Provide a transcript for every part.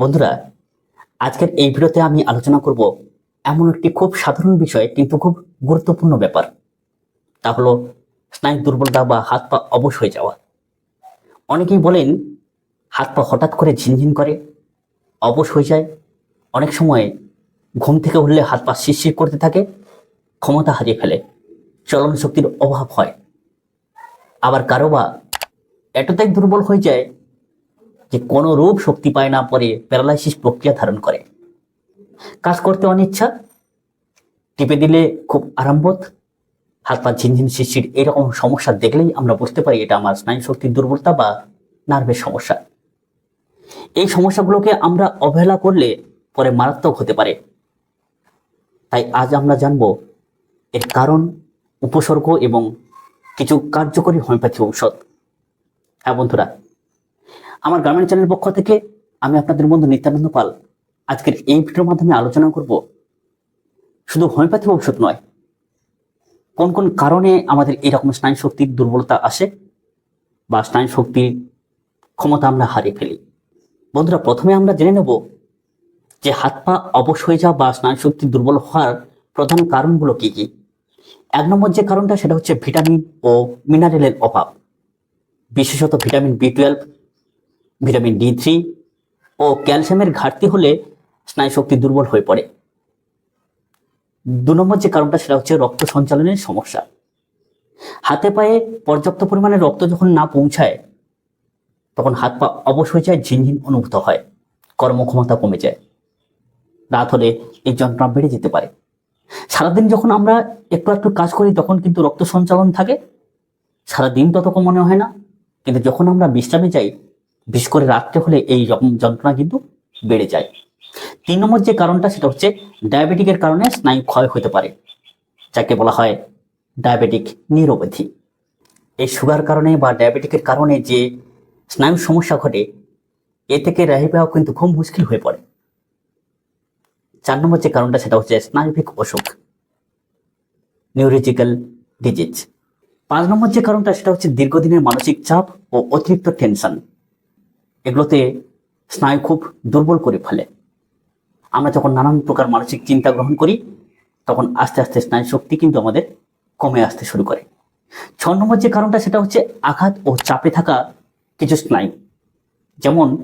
বন্ধুরা, আজকের এই ভিডিওতে আমি আলোচনা করব এমন একটি খুব সাধারণ বিষয় কিন্তু খুব গুরুত্বপূর্ণ ব্যাপার। তা হলো স্নায়ু দুর্বলতা বা হাত পা অবশ হয়ে যাওয়া। অনেকেই বলেন, হাত পা হঠাৎ করে ঝিনঝিন করে, অবশ হয়ে যায়। অনেক সময় ঘুম থেকে উঠলে হাত পা শিরশির করতে থাকে, ক্ষমতা হারিয়ে ফেলে, চলন শক্তির অভাব হয়। আবার কারও বা এতটাই দুর্বল হয়ে যায় যে কোনো রূপ শক্তি পায় না পরে প্যারালাইসিস প্রক্রিয়া ধারণ করে। কাজ করতে অনিচ্ছা, টিপে দিলে খুব আরামবোধ, হাত পা ঝিনঝিন শিরশির, এরকম সমস্যা দেখলেই আমরা বুঝতে পারি এটা আমার স্নায়ু শক্তির দুর্বলতা বা নার্ভের সমস্যা। এই সমস্যাগুলোকে আমরা অবহেলা করলে পরে মারাত্মক হতে পারে। তাই আজ আমরা জানব এর কারণ, উপসর্গ এবং কিছু কার্যকরী হোমিওপ্যাথি ঔষধ। হ্যাঁ বন্ধুরা আমার গ্রামীণ চ্যানেল পক্ষ থেকে আমি আপনাদের বন্ধু নিত্যানন্দ পাল আজকের এই ভিডিওর মাধ্যমে আলোচনা করব শুধু হোমিওপ্যাথি ঔষধ নয়, কোন কোন কারণে আমাদের এরকম স্নায়ু শক্তির দুর্বলতা আসে বা স্নায়ু শক্তির ক্ষমতা আমরা হারিয়ে ফেলি? বন্ধুরা, প্রথমে আমরা জেনে নেব যে হাত পা অবশ হয়ে যাওয়া বা স্নায়ু শক্তি দুর্বল হওয়ার প্রধান কারণগুলো কি কি? এক নম্বর যে কারণটা, সেটা হচ্ছে ভিটামিন ও মিনারেলের অভাব। বিশেষত vitamin B twelve vitamin D three ও ক্যালসিয়ামের ঘাটতি হলে স্নায়ু শক্তি দুর্বল হয়ে পড়ে। দু নম্বর যে কারণটা, সেটা হচ্ছে রক্ত সঞ্চালনের সমস্যা। হাতে পায়ে পর্যাপ্ত পরিমাণে রক্ত যখন না পৌঁছায়, তখন হাত পা অবশ হয়ে যায়, ঝিনঝিন অনুভূত হয়, কর্মক্ষমতা কমে যায়। রাত হলে এই যন্ত্রণা বেড়ে যেতে পারে। সারাদিন যখন আমরা একটু একটু কাজ করি, তখন কিন্তু রক্ত সঞ্চালন থাকে। সারাদিন ততক্ষণ মনে হয় না, কিন্তু যখন আমরা বিশ্রামে যাই বিশেষ করে রাত্রে হলে এই রকম যন্ত্রণা কিন্তু বেড়ে যায়। তিন নম্বর যে কারণটা, সেটা হচ্ছে ডায়াবেটিকের কারণে স্নায়ু ক্ষয় হতে পারে, যাকে বলা হয় ডায়াবেটিক নিউরোপ্যাথি এই সুগার কারণে বা ডায়াবেটিকের কারণে যে স্নায়ু সমস্যা ঘটে, এ থেকে রেহাই পাওয়া কিন্তু খুব মুশকিল হয়ে পড়ে। চার নম্বর যে কারণটা, সেটা হচ্ছে স্নায়ুবিক অসুখ নিউরোলজিক্যাল ডিজিজ পাঁচ নম্বর যে কারণটা, সেটা হচ্ছে দীর্ঘদিনের মানসিক চাপ ও অতিরিক্ত টেনশন এগুলোতে স্নায়ু খুব দুর্বল করে ফেলে। আমরা যখন নানান প্রকার মানসিক চিন্তা গ্রহণ করি, তখন আস্তে আস্তে স্নায়ু শক্তি কিন্তু আমাদের কমে আসতে শুরু করে। ছ নম্বর যে কারণটা, সেটা হচ্ছে আঘাত ও চাপে থাকা কিছু স্নায়ু। যেমন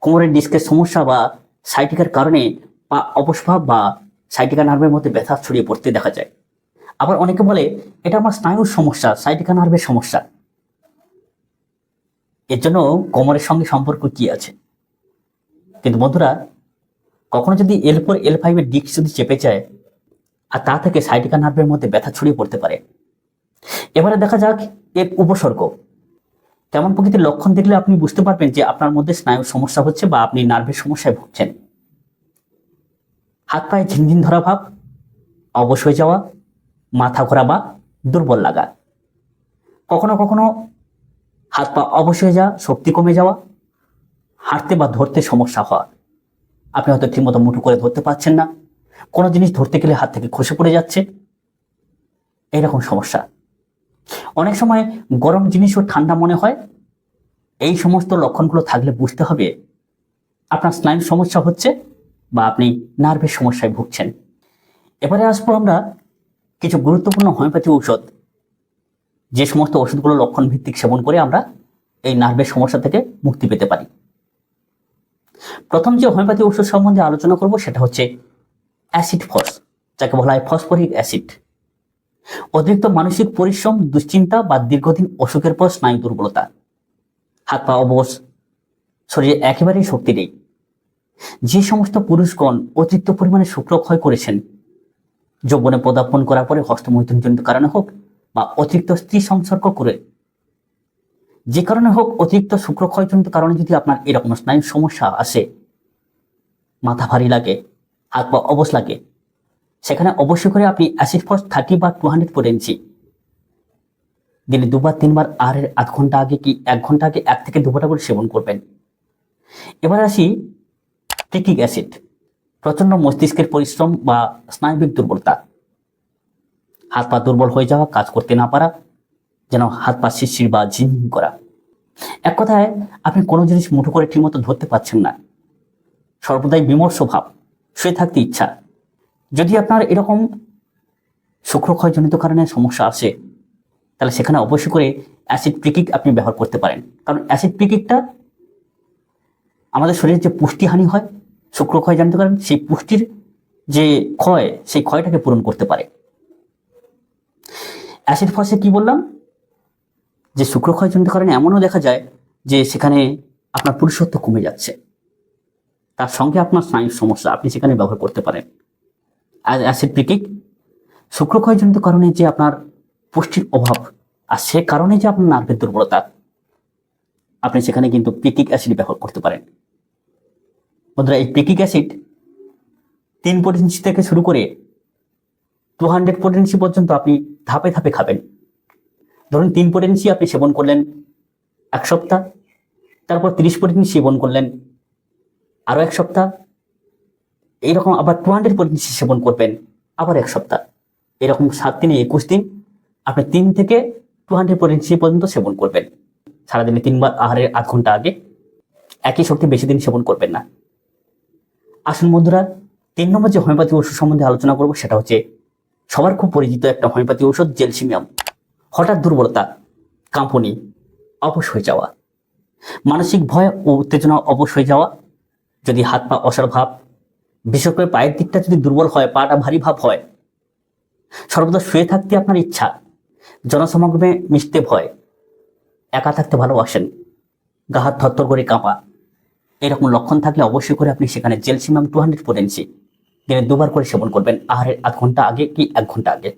কোমরের ডিস্কের সমস্যা বা সাইটিকার কারণে পা অপস্ভাব বা সাইটিকা নার্ভের মধ্যে ব্যথা ছড়িয়ে পড়তে দেখা যায়। আবার অনেকে বলে, এটা আমার স্নায়ুর সমস্যা সাইটিকা নার্ভের সমস্যা। এর জন্য কোমরের সঙ্গে সম্পর্ক কি আছে? কিন্তু বন্ধুরা, কখনো যদি এল ফোর এল ফাইভের দিক যদি চেপে যায়, আর তা থেকে সাইটিকা নার্ভের মধ্যে ব্যথা ছড়িয়ে পড়তে পারে। এবারে দেখা যাক এর উপসর্গ। তেমন প্রকৃতির লক্ষণ দেখলে আপনি বুঝতে পারবেন যে আপনার মধ্যে স্নায়ুর সমস্যা হচ্ছে বা আপনি নার্ভের সমস্যায় ভুগছেন। হাত পায়ে ঝিনঝিন ধরা ভাব, অবশ হয়ে যাওয়া, মাথা ঘোরা বা দুর্বল লাগা। কখনো কখনো হাত পা অবশ হয়ে যাওয়া, শক্তি কমে যাওয়া, হাঁটতে বা ধরতে সমস্যা হওয়া। আপনি হয়তো ঠিকমতো মুঠো করে ধরতে পারছেন না। কোনো জিনিস ধরতে গেলে হাত থেকে খসে পড়ে যাচ্ছে। এইরকম সমস্যা। অনেক সময় গরম জিনিসও ঠান্ডা মনে হয়। এই সমস্ত লক্ষণগুলো থাকলে বুঝতে হবে আপনার স্নায়ুর সমস্যা হচ্ছে বা আপনি নার্ভের সমস্যায় ভুগছেন। এবারে আসব আমরা কিছু গুরুত্বপূর্ণ হোমিওপ্যাথি ঔষধ। যে সমস্ত ওষুধগুলো লক্ষণ ভিত্তিক সেবন করে আমরা এই নার্ভের সমস্যা থেকে মুক্তি পেতে পারি। প্রথম যে হোমিওপ্যাথি ওষুধ সম্বন্ধে আলোচনা করব সেটা হচ্ছে অ্যাসিড ফস, যাকে বলা হয় ফসফরিক অ্যাসিড। অতিরিক্ত মানসিক পরিশ্রম, দুশ্চিন্তা বা দীর্ঘদিন অসুখের পর স্নায়ু দুর্বলতা। হাত পা অবশ, শরীরে একেবারেই শক্তি নেই। যে সমস্ত পুরুষগণ অতিরিক্ত পরিমাণে শুক্রক্ষয় করেছেন, যৌবনে পদার্পণ করার পরে হস্তমৈথুনজনিত কারণে হোক বা অতিরিক্ত স্ত্রী সংসর্গ করে, যে কারণে হোক অতিরিক্ত শুক্রক্ষয়জনিত কারণে যদি আপনার এরকম স্নায়ুর সমস্যা আসে, মাথা ভারী লাগে, হাত বা অবশ লাগে, সেখানে অবশ্যই করে আপনি অ্যাসিড ফস থার্টি বা টু হান্ড্রেড ফোর এনজি দিনে দুবার, তিনবার আর এর আধ ঘণ্টা আগে কি এক ঘণ্টা আগে এক থেকে দু ঘণ্টা করে সেবন করবেন। এবার আসি টিকিক অ্যাসিড প্রচণ্ড মস্তিষ্কের পরিশ্রম বা স্নায়বিক দুর্বলতা। হাত পা দুর্বল হয়ে যাওয়া, কাজ করতে না পারা, যেন হাত পা শিরশির বা ঝিনঝিন করা। এক কথায়, আপনি কোনো জিনিস মুঠো করে ঠিকমতো ধরতে পারছেন না। সর্বদাই বিমর্ষ ভাব, শুয়ে থাকতে ইচ্ছা। যদি আপনার এরকম শুক্রক্ষয়জনিত কারণে সমস্যা আসে, তাহলে সেখানে অবশ্যই করে অ্যাসিড প্রিকিক আপনি ব্যবহার করতে পারেন। কারণ অ্যাসিড প্রিকিকটা আমাদের শরীরে যে পুষ্টিহানি হয় শুক্রক্ষয় জানতে পারেন সেই পুষ্টির যে ক্ষয়, সেই ক্ষয়টাকে পূরণ করতে পারে। অ্যাসিড ফসে কি বললাম? যে শুক্রক্ষয়জনিত কারণে এমনও দেখা যায় যে সেখানে আপনার পুরুষত্ব কমে যাচ্ছে। তার সঙ্গে আপনার স্নায়ুর সমস্যা আপনি সেখানে ব্যবহার করতে পারেন। অ্যাসিড প্রিকিক শুক্রক্ষয়জনিত কারণে যে আপনার পুষ্টির অভাব আর সে কারণে যে আপনার নার্ভের দুর্বলতা, আপনি সেখানে কিন্তু পিকিক অ্যাসিড ব্যবহার করতে পারেন। বন্ধুরা, এই পিকিক অ্যাসিড তিন পোটেন্সি থেকে শুরু করে টু হান্ড্রেড পোটেন্সি পর্যন্ত আপনি ধাপে ধাপে খাবেন। ধরুন তিন পোটেন্সি আপনি সেবন করলেন এক সপ্তাহ, তারপর তিরিশ পোটেন্সি সেবন করলেন আরও এক সপ্তাহ, এইরকম আবার টু হান্ড্রেড পোটেন্সি সেবন করবেন আবার এক সপ্তাহ। এরকম সাত দিনে একুশ দিন আপনি তিন থেকে টু হান্ড্রেড পোটেন্সি পর্যন্ত সেবন করবেন। সারাদিনে তিনবার আহারের আধ ঘণ্টা আগে একই শক্তি বেশি দিন সেবন করবেন না। আসুন বন্ধুরা, তিন নম্বর যে হোমিওপ্যাথি ওষুধ সম্বন্ধে আলোচনা করব সেটা হচ্ছে সবার খুব পরিচিত একটা হোমিওপ্যাথি ঔষধ, জেলসিমিয়াম। হঠাৎ দুর্বলতা, কাঁপুনি, অবশ হয়ে যাওয়া। মানসিক ভয় ও উত্তেজনা অবশ হয়ে যাওয়া, যদি হাত পা অসার ভাব বিশেষ করে পায়ের দিকটা যদি দুর্বল হয়, পাটা ভারী ভাব হয়, সর্বদা শুয়ে থাকতে আপনার ইচ্ছা জনসমাগমে মিশতে ভয়, একা থাকতে ভালোবাসেন, গা হাত থরথর করে কাঁপা, এরকম লক্ষণ থাকলে অবশ্যই করে আপনি সেখানে জেলসিমাম টু হান্ড্রেড পোটেন্সি দিনে দুবার করে সেবন করবেন। আহারের আধ ঘণ্টা আগে কি এক ঘণ্টা আগে?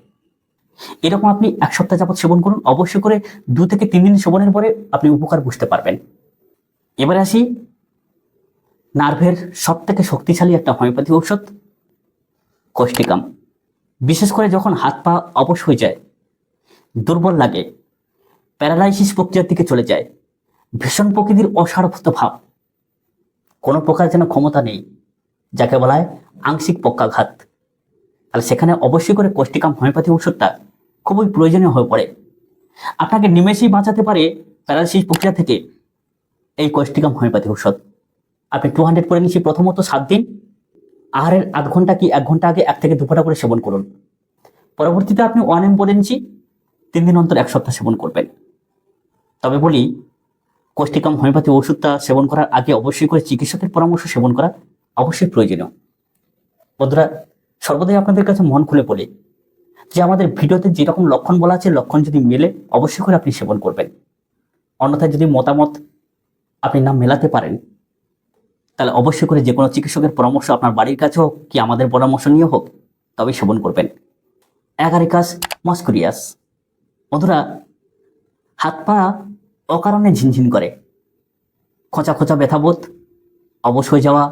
এরকম আপনি এক সপ্তাহ যাবৎ সেবন করুন। অবশ্যই করে দু থেকে তিন দিন সেবনের পরে আপনি উপকার বুঝতে পারবেন। এবারে আসি, নার্ভের সব থেকে শক্তিশালী একটা হোমিওপ্যাথি ঔষধ কোষ্টিকাম বিশেষ করে যখন হাত পা অবশ হয়ে যায়, দুর্বল লাগে, প্যারালাইসিস প্রক্রিয়ার দিকে চলে যায়, ভীষণ প্রকৃতির অসারভূত ভাব। কোনো প্রকার যেন ক্ষমতা নেই। যাকে বলা হয় আংশিক পক্ষাঘাত। তাহলে সেখানে অবশ্যই করে কোষ্টিকাম হোমিওপ্যাথি ওষুধটা খুবই প্রয়োজনীয় হয়ে পড়ে। আপনাকে নিমেষেই বাঁচাতে পারে প্যারালাইসিস প্রক্রিয়া থেকে এই কোষ্টিকাম হোমিওপ্যাথি ঔষধ। আপনি টু হান্ড্রেড করে নিচ্ছি প্রথমত সাত দিন। আহারের আধ ঘণ্টা কি এক ঘণ্টা আগে এক থেকে দু ফোঁটা করে সেবন করুন। পরবর্তীতে আপনি ওয়ান এম বলে নিচ্ছি, তিন দিন অন্তর এক সপ্তাহ সেবন করবেন। তবে বলি কোষ্টিকাম হোমিওপ্যাথি ওষুধটা সেবন করার আগে অবশ্যই করে চিকিৎসকের পরামর্শ সেবন করা অবশ্যই প্রয়োজনীয়। বন্ধুরা, সর্বদাই আপনাদের কাছে মন খুলে বলি যে আমাদের ভিডিওতে যেরকম লক্ষণ বলা আছে, লক্ষণ যদি মেলে, অবশ্যই করে আপনি সেবন করবেন। অন্যথায় যদি মতামত আপনি না মেলাতে পারেন, তাহলে অবশ্যই করে যে কোনো চিকিৎসকের পরামর্শ আপনার বাড়ির কাছে হোক কি আমাদের পরামর্শ নিয়ে হোক, তবেই সেবন করবেন। Agaricus muscarius. বন্ধুরা, হাত পা অকারণে ঝিনঝিন করে। খোঁচা খোঁচা ব্যথাবোধ, অবশ হয়ে যাওয়া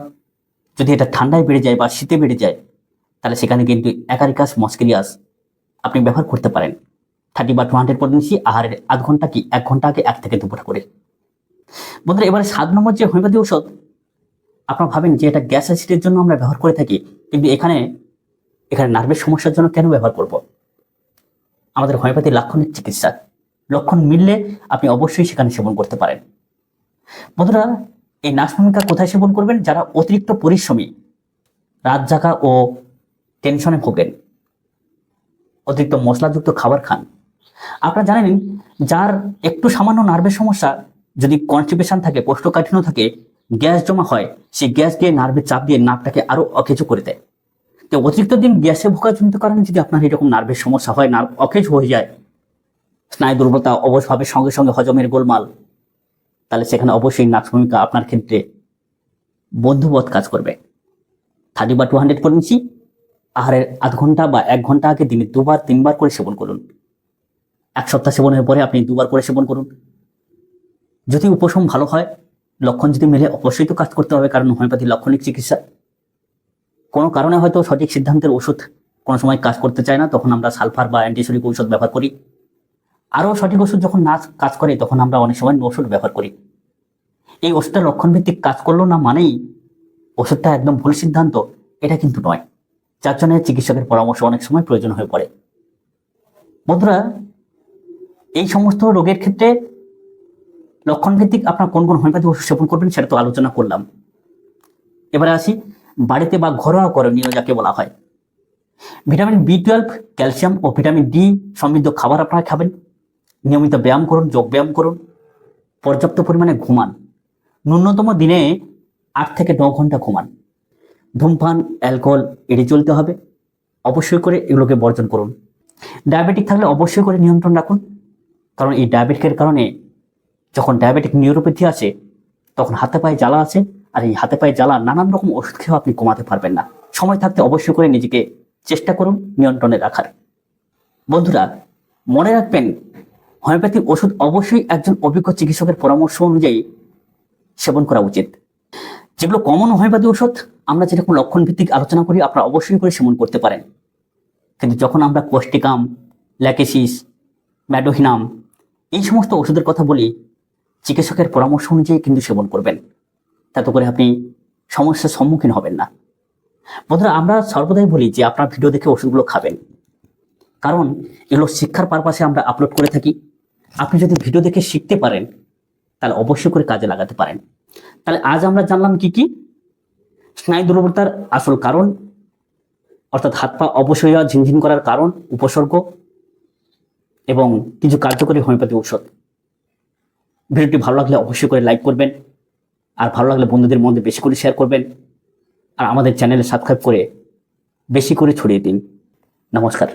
যদি এটা ঠান্ডায় বেড়ে যায় বা শীতে বেড়ে যায়, তাহলে সেখানে কিন্তু অ্যাকারিকাস মস্কেরিয়াস আপনি ব্যবহার করতে পারেন। থার্টি বা টু হান্ড্রেড পটেন্সি আহারের আধ ঘণ্টা কি এক ঘণ্টা আগে এক থেকে দুপুরা করে। বন্ধুরা, এবারে সাত নম্বর যে হোমিওপ্যাথি ঔষধ, আপনারা ভাবেন যে এটা গ্যাস অ্যাসিডের জন্য আমরা ব্যবহার করে থাকি, কিন্তু এখানে এখানে নার্ভের সমস্যার জন্য কেন ব্যবহার করব? আমাদের হোমিওপ্যাথি লক্ষণের চিকিৎসা। লক্ষণ মিললে আপনি অবশ্যই সেখানে সেবন করতে পারেন। বন্ধুরা এই নাশভূমিকা কোথায় সেবন করবেন? যারা অতিরিক্ত পরিশ্রমী, রাত জাগা ও টেনশনে ভোগেন, অতিরিক্ত মশলাযুক্ত খাবার খান। আপনারা জানেন, যার একটু সামান্য নার্ভের সমস্যা, যদি কনস্টিপেশন থাকে, কোষ্ঠকাঠিন্য থাকে, গ্যাস জমা হয় সেই গ্যাস দিয়ে নার্ভের চাপ দিয়ে নার্ভটাকে আরও অকেজো করে দেয়। তো অতিরিক্ত দিন গ্যাসে ভোগাজনিত কারণে, যদি আপনার এরকম নার্ভের সমস্যা হয়, নার্ভ অকেজ হয়ে যায়, স্নায়ু দুর্বলতা অবশ্যভাবে সঙ্গে সঙ্গে হজমের গোলমাল তাহলে সেখানে অবশ্যই নাক্স ভূমিকা আপনার ক্ষেত্রে বন্ধুবধ কাজ করবে। থার্টি বা টু হান্ড্রেড করে আহারের আধ ঘণ্টা বা এক ঘণ্টা আগে দিনে দুবার, তিনবার করে সেবন করুন। এক সপ্তাহ সেবনের পরে আপনি দুবার করে সেবন করুন। যদি উপশম ভালো হয়, লক্ষণ যদি মেলে, অবশ্যই তো কাজ করতে হবে, কারণ হোমিওপ্যাথি লক্ষণিক চিকিৎসা। কোনো কারণে হয়তো সঠিক সিদ্ধান্তের ওষুধ কোনো সময় কাজ করতে চায় না, তখন আমরা সালফার বা অ্যান্টিসরিক ঔষধ ব্যবহার করি। আরও সঠিক ওষুধ যখন না কাজ করে, তখন আমরা অনেক সময় ওষুধ ব্যবহার করি। এই ওষুধটা লক্ষণভিত্তিক কাজ করল না মানেই ওষুধটা একদম ভুল সিদ্ধান্ত, এটা কিন্তু নয়। যার জন্য চিকিৎসকের পরামর্শ অনেক সময় প্রয়োজন হয়ে পড়ে। বন্ধুরা, এই সমস্ত রোগের ক্ষেত্রে লক্ষণভিত্তিক আপনার কোন কোন হোমিওপ্যাথি ওষুধ সেবন করবেন সেটা তো আলোচনা করলাম। এবারে আসি, বাড়িতে বা ঘরোয়া করণীয় যাকে বলা হয়। ভিটামিন বি টুয়েলভ ক্যালসিয়াম ও ভিটামিন ডি সমৃদ্ধ খাবার আপনারা খাবেন। নিয়মিত ব্যায়াম করুন, যোগ ব্যায়াম করুন, পর্যাপ্ত পরিমাণে ঘুমান। ন্যূনতম দিনে আট থেকে ন ঘণ্টা ঘুমান। ধূমপান, অ্যালকোহল, এড়িয়ে চলতে হবে। অবশ্যই করে এগুলোকে বর্জন করুন। ডায়াবেটিক থাকলে অবশ্যই করে নিয়ন্ত্রণ রাখুন। কারণ এই ডায়াবেটিকের কারণে যখন ডায়াবেটিক নিউরোপ্যাথি আছে, তখন হাতে পায়ে জ্বালা আছে। আর এই হাতে পায়ে জ্বালা নানান রকম ওষুধ খেয়েও আপনি কমাতে পারবেন না। সময় থাকতে অবশ্যই করে নিজেকে চেষ্টা করুন নিয়ন্ত্রণে রাখার। বন্ধুরা, মনে রাখবেন হোমিওপ্যাথিক ওষুধ অবশ্যই একজন অভিজ্ঞ চিকিৎসকের পরামর্শ অনুযায়ী সেবন করা উচিত। যেগুলো কমন হোমিওপ্যাথি ওষুধ, আমরা যেরকম লক্ষণ ভিত্তিক আলোচনা করি, আপনারা অবশ্যই করে সেবন করতে পারেন। কিন্তু যখন আমরা কোষ্টিকাম ল্যাকেসিস ম্যাডোহিনাম এই সমস্ত ওষুধের কথা বলি, চিকিৎসকের পরামর্শ অনুযায়ী কিন্তু সেবন করবেন। তাতে করে আপনি সমস্যার সম্মুখীন হবেন না। বন্ধুরা, আমরা সর্বদাই বলি যে, আপনার ভিডিও দেখে ওষুধগুলো খাবেন। কারণ এগুলো শিক্ষার পারপাসে আমরা আপলোড করে থাকি। আপনি যদি ভিডিও দেখে শিখতে পারেন, তাহলে অবশ্যই করে কাজে লাগাতে পারেন। তাহলে আজ আমরা জানলাম কি কি? স্নায়ু দুর্বলতার আসল কারণ, অর্থাৎ হাত পা অবশ্যই ঝিনঝিন করার কারণ, উপসর্গ, এবং কিছু কার্যকরী হোমিওপ্যাথি ঔষধ। ভিডিওটি ভালো লাগলে অবশ্যই করে লাইক করবেন, আর ভালো লাগলে বন্ধুদের মধ্যে বেশি করে শেয়ার করবেন, আর আমাদের চ্যানেলে সাবস্ক্রাইব করে বেশি করে ছড়িয়ে দিন। নমস্কার।